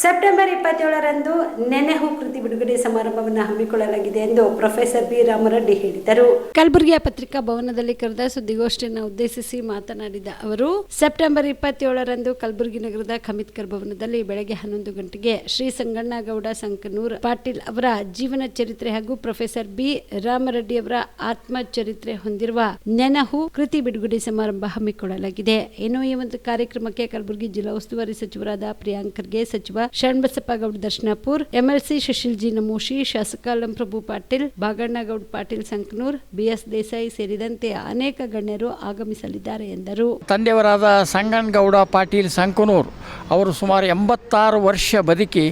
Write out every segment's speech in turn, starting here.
September ಇಪ್ಪತ್ತೇಳರಂದು ನೆನೆಹು ಕೃತಿ ಬಿಡುಗಡೆ ಸಮಾರಂಭವನ್ನು ಹಮ್ಮಿಕೊಳ್ಳಲಾಗಿದೆ ಎಂದು ಪ್ರೊಫೆಸರ್ ಬಿ ರಾಮರೆಡ್ಡಿ ಹೇಳಿದರು. ಕಲಬುರಗಿಯ ಪತ್ರಿಕಾ ಭವನದಲ್ಲಿ ಕರೆದ ಸುದ್ದಿಗೋಷ್ಠಿಯನ್ನು ಉದ್ದೇಶಿಸಿ ಮಾತನಾಡಿದ ಅವರು, ಸೆಪ್ಟೆಂಬರ್ ಇಪ್ಪತ್ತೇಳರಂದು ಕಲಬುರಗಿ ನಗರದ ಖಮಿತ್ಕರ್ ಭವನದಲ್ಲಿ ಬೆಳಗ್ಗೆ ಹನ್ನೊಂದು ಗಂಟೆಗೆ ಶ್ರೀ ಸಂಗಣ್ಣಗೌಡ ಸಂಕನೂರ್ ಪಾಟೀಲ್ ಅವರ ಜೀವನ ಚರಿತ್ರೆ ಹಾಗೂ ಪ್ರೊಫೆಸರ್ ಬಿ ರಾಮರೆಡ್ಡಿ ಅವರ ಆತ್ಮಚರಿತ್ರೆ ಹೊಂದಿರುವ ನೆನಹು ಕೃತಿ ಬಿಡುಗಡೆ ಸಮಾರಂಭ ಹಮ್ಮಿಕೊಳ್ಳಲಾಗಿದೆ. ಇನ್ನು ಈ ಒಂದು ಕಾರ್ಯಕ್ರಮಕ್ಕೆ ಕಲಬುರಗಿ ಜಿಲ್ಲಾ ಉಸ್ತುವಾರಿ ಸಚಿವರಾದ ಪ್ರಿಯಾಂಕರ್ಗೆ ಸಚಿವ ಶರಣಬಸಪ್ಪ ಗೌಡ ದರ್ಶನಾಪುರ್, ಎಂಎಲ್ಸಿ ಸುಶೀಲ್ಜಿ ನಮೋಶಿ, ಶಾಸಕ ಲಂಪ್ರಭು ಪಾಟೀಲ್, ಬಾಗಣ್ಣಗೌಡ ಪಾಟೀಲ್ ಸಂಕನೂರ್, ಬಿಎಸ್ ದೇಸಾಯಿ ಸೇರಿದಂತೆ ಅನೇಕ ಗಣ್ಯರು ಆಗಮಿಸಲಿದ್ದಾರೆ ಎಂದರು. ತಂದೆಯವರಾದ ಸಂಗನಗೌಡ ಪಾಟೀಲ್ ಸಂಕನೂರ್ ಅವರು ಸುಮಾರು ಎಂಬತ್ತಾರು ವರ್ಷ ಬದುಕಿ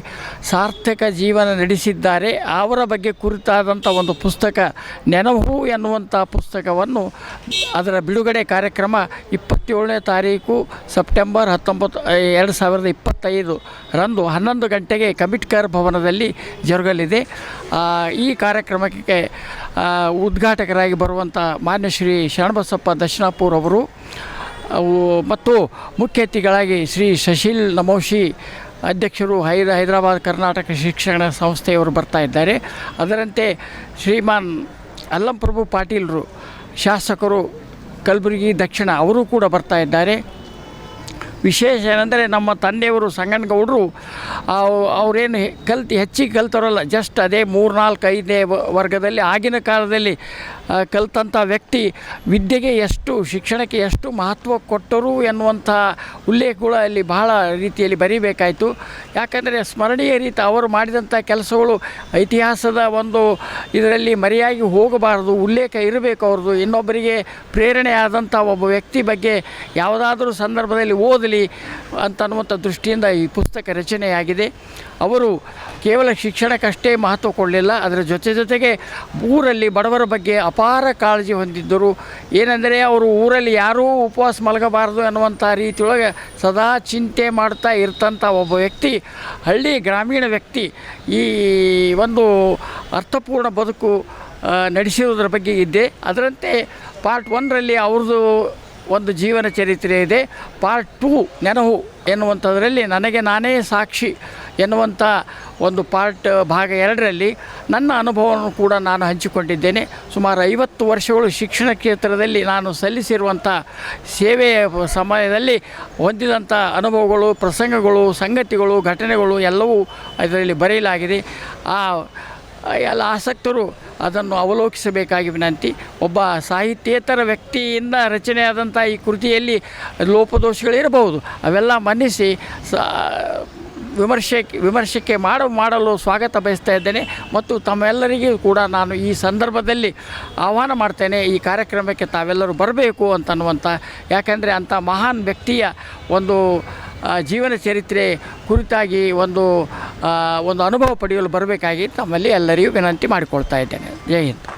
ಸಾರ್ಥಕ ಜೀವನ ನಡೆಸಿದ್ದಾರೆ. ಅವರ ಬಗ್ಗೆ ಕುರಿತಾದಂಥ ಒಂದು ಪುಸ್ತಕ, ನೆನಹು ಎನ್ನುವಂಥ ಪುಸ್ತಕವನ್ನು ಅದರ ಬಿಡುಗಡೆ ಕಾರ್ಯಕ್ರಮ ಇಪ್ಪತ್ತೇಳನೇ ತಾರೀಕು ಸೆಪ್ಟೆಂಬರ್ ಹತ್ತೊಂಬತ್ತು ಎರಡು ಸಾವಿರದ ಇಪ್ಪತ್ತೈದು ರಂದು ಹನ್ನೊಂದು ಗಂಟೆಗೆ ಕಮಿಟ್ಕರ್ ಭವನದಲ್ಲಿ ಜರುಗಲಿದೆ. ಈ ಕಾರ್ಯಕ್ರಮಕ್ಕೆ ಉದ್ಘಾಟಕರಾಗಿ ಬರುವಂಥ ಮಾನ್ಯ ಶ್ರೀ ಶರಣಬಸಪ್ಪ ದಕ್ಷಿಣಾಪುರ್ ಅವರು, ಅವು ಮತ್ತು ಮುಖ್ಯ ಅತಿಥಿಗಳಾಗಿ ಶ್ರೀ ಶಶೀಲ್ ನಮೋಶಿ ಅಧ್ಯಕ್ಷರು ಹೈದ, ಹೈದರಾಬಾದ್ ಕರ್ನಾಟಕ ಶಿಕ್ಷಣ ಸಂಸ್ಥೆಯವರು ಬರ್ತಾ ಇದ್ದಾರೆ. ಅದರಂತೆ ಶ್ರೀಮಾನ್ ಅಲ್ಲಂಪ್ರಭು ಪಾಟೀಲರು, ಶಾಸಕರು ಕಲಬುರಗಿ ದಕ್ಷಿಣ ಅವರು ಕೂಡ ಬರ್ತಾ ಇದ್ದಾರೆ. ವಿಶೇಷ ಏನಂದರೆ ನಮ್ಮ ತಂದೆಯವರು ಸಂಗನಗೌಡರು ಅವರೇನು ಕಲ್ತು ಹೆಚ್ಚಿಗೆ ಕಲ್ತಾರಲ್ಲ, ಜಸ್ಟ್ ಅದೇ ಮೂರು ನಾಲ್ಕು ಐದನೇ ವರ್ಗದಲ್ಲಿ ಆಗಿನ ಕಾಲದಲ್ಲಿ ಕಲ್ತಂಥ ವ್ಯಕ್ತಿ ವಿದ್ಯೆಗೆ ಎಷ್ಟು, ಶಿಕ್ಷಣಕ್ಕೆ ಎಷ್ಟು ಮಹತ್ವ ಕೊಟ್ಟರು ಎನ್ನುವಂಥ ಉಲ್ಲೇಖಗಳು ಅಲ್ಲಿ ಬಹಳ ರೀತಿಯಲ್ಲಿ ಬರೀಬೇಕಾಯಿತು. ಯಾಕಂದರೆ ಸ್ಮರಣೀಯ ರೀತಿ ಅವರು ಮಾಡಿದಂಥ ಕೆಲಸಗಳು ಇತಿಹಾಸದ ಒಂದು ಇದರಲ್ಲಿ ಮರೆಯಾಗಿ ಹೋಗಬಾರದು, ಉಲ್ಲೇಖ ಇರಬೇಕು ಅವ್ರದ್ದು. ಇನ್ನೊಬ್ಬರಿಗೆ ಪ್ರೇರಣೆ ಆದಂಥ ಒಬ್ಬ ವ್ಯಕ್ತಿ ಬಗ್ಗೆ ಯಾವುದಾದ್ರೂ ಸಂದರ್ಭದಲ್ಲಿ ಓದಲಿ ಅಂತನ್ನುವಂಥ ದೃಷ್ಟಿಯಿಂದ ಈ ಪುಸ್ತಕ ರಚನೆಯಾಗಿದೆ. ಅವರು ಕೇವಲ ಶಿಕ್ಷಣಕ್ಕಷ್ಟೇ ಮಹತ್ವ ಕೊಡಲಿಲ್ಲ, ಅದರ ಜೊತೆ ಜೊತೆಗೆ ಊರಲ್ಲಿ ಬಡವರ ಬಗ್ಗೆ ಅಪಾರ ಕಾಳಜಿ ಹೊಂದಿದ್ದರು. ಏನೆಂದರೆ ಅವರು ಊರಲ್ಲಿ ಯಾರೂ ಉಪವಾಸ ಮಲಗಬಾರದು ಅನ್ನುವಂಥ ರೀತಿಯೊಳಗೆ ಸದಾ ಚಿಂತೆ ಮಾಡ್ತಾ ಇರ್ತಂಥ ಒಬ್ಬ ವ್ಯಕ್ತಿ, ಹಳ್ಳಿ ಗ್ರಾಮೀಣ ವ್ಯಕ್ತಿ, ಈ ಒಂದು ಅರ್ಥಪೂರ್ಣ ಬದುಕು ನಡೆಸಿರೋದ್ರ ಬಗ್ಗೆ ಇದ್ದೆ. ಅದರಂತೆ ಪಾರ್ಟ್ ಒನ್ರಲ್ಲಿ ಅವ್ರದ್ದು ಒಂದು ಜೀವನ ಚರಿತ್ರೆ ಇದೆ. ಪಾರ್ಟ್ ಟೂ ನೆನಹು ಎನ್ನುವಂಥದ್ರಲ್ಲಿ ನನಗೆ ನಾನೇ ಸಾಕ್ಷಿ. ಎನ್ನುವಂಥ ಒಂದು ಪಾರ್ಟ್ ಭಾಗ ಎರಡರಲ್ಲಿ ನನ್ನ ಅನುಭವವನ್ನು ಕೂಡ ನಾನು ಹಂಚಿಕೊಂಡಿದ್ದೇನೆ. ಸುಮಾರು ಐವತ್ತು ವರ್ಷಗಳು ಶಿಕ್ಷಣ ಕ್ಷೇತ್ರದಲ್ಲಿ ನಾನು ಸಲ್ಲಿಸಿರುವಂಥ ಸೇವೆಯ ಸಮಯದಲ್ಲಿ ಹೊಂದಿದಂಥ ಅನುಭವಗಳು, ಪ್ರಸಂಗಗಳು, ಸಂಗತಿಗಳು, ಘಟನೆಗಳು ಎಲ್ಲವೂ ಇದರಲ್ಲಿ ಬರೆಯಲಾಗಿದೆ. ಆ, ಎಲ್ಲ ಆಸಕ್ತರು ಅದನ್ನು ಅವಲೋಕಿಸಬೇಕಾಗಿ ವಿನಂತಿ. ಒಬ್ಬ ಸಾಹಿತ್ಯೇತರ ವ್ಯಕ್ತಿಯಿಂದ ರಚನೆಯಾದಂಥ ಈ ಕೃತಿಯಲ್ಲಿ ಲೋಪದೋಷಗಳಿರಬಹುದು ಅವೆಲ್ಲ ಮನ್ನಿಸಿ ವಿಮರ್ಶೆ ವಿಮರ್ಶಕ್ಕೆ ಮಾಡ, ಮಾಡಲು ಸ್ವಾಗತ ಬಯಸ್ತಾ ಇದ್ದೇನೆ ಮತ್ತು ತಮ್ಮೆಲ್ಲರಿಗೂ ಕೂಡ ನಾನು ಈ ಸಂದರ್ಭದಲ್ಲಿ ಆಹ್ವಾನ ಮಾಡ್ತೇನೆ ಈ ಕಾರ್ಯಕ್ರಮಕ್ಕೆ ತಾವೆಲ್ಲರೂ ಬರಬೇಕು ಅಂತನ್ನುವಂಥ, ಯಾಕೆಂದರೆ ಅಂಥ ಮಹಾನ್ ವ್ಯಕ್ತಿಯ ಒಂದು ಜೀವನ ಚರಿತ್ರೆ ಕುರಿತಾಗಿ ಒಂದು ಒಂದು ಅನುಭವ ಪಡೆಯಲು ಬರಬೇಕಾಗಿ ತಮ್ಮಲ್ಲಿ ಎಲ್ಲರಿಗೂ ವಿನಂತಿ ಮಾಡಿಕೊಳ್ತಾ ಇದ್ದೇನೆ. ಜೈ ಹಿಂದ್.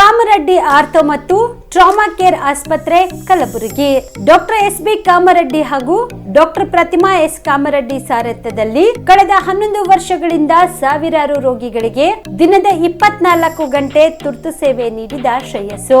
ಕಾಮರೆಡ್ಡಿ ಆರ್ತೋ ಮತ್ತು ಟ್ರಾಮಾ ಕೇರ್ ಆಸ್ಪತ್ರೆ, Kalaburagi. Doctor S B Kamareddy ಹಾಗೂ ಡಾಕ್ಟರ್ ಪ್ರತಿಮಾ ಎಸ್ ಕಾಮರೆಡ್ಡಿ ಸಾರಥ್ಯದಲ್ಲಿ ಕಳೆದ ಹನ್ನೊಂದು ವರ್ಷಗಳಿಂದ ಸಾವಿರಾರು ರೋಗಿಗಳಿಗೆ ದಿನದ ಇಪ್ಪತ್ನಾಲ್ಕು ಗಂಟೆ ತುರ್ತು ಸೇವೆ ನೀಡಿದ ಶ್ರೇಯಸ್ಸು.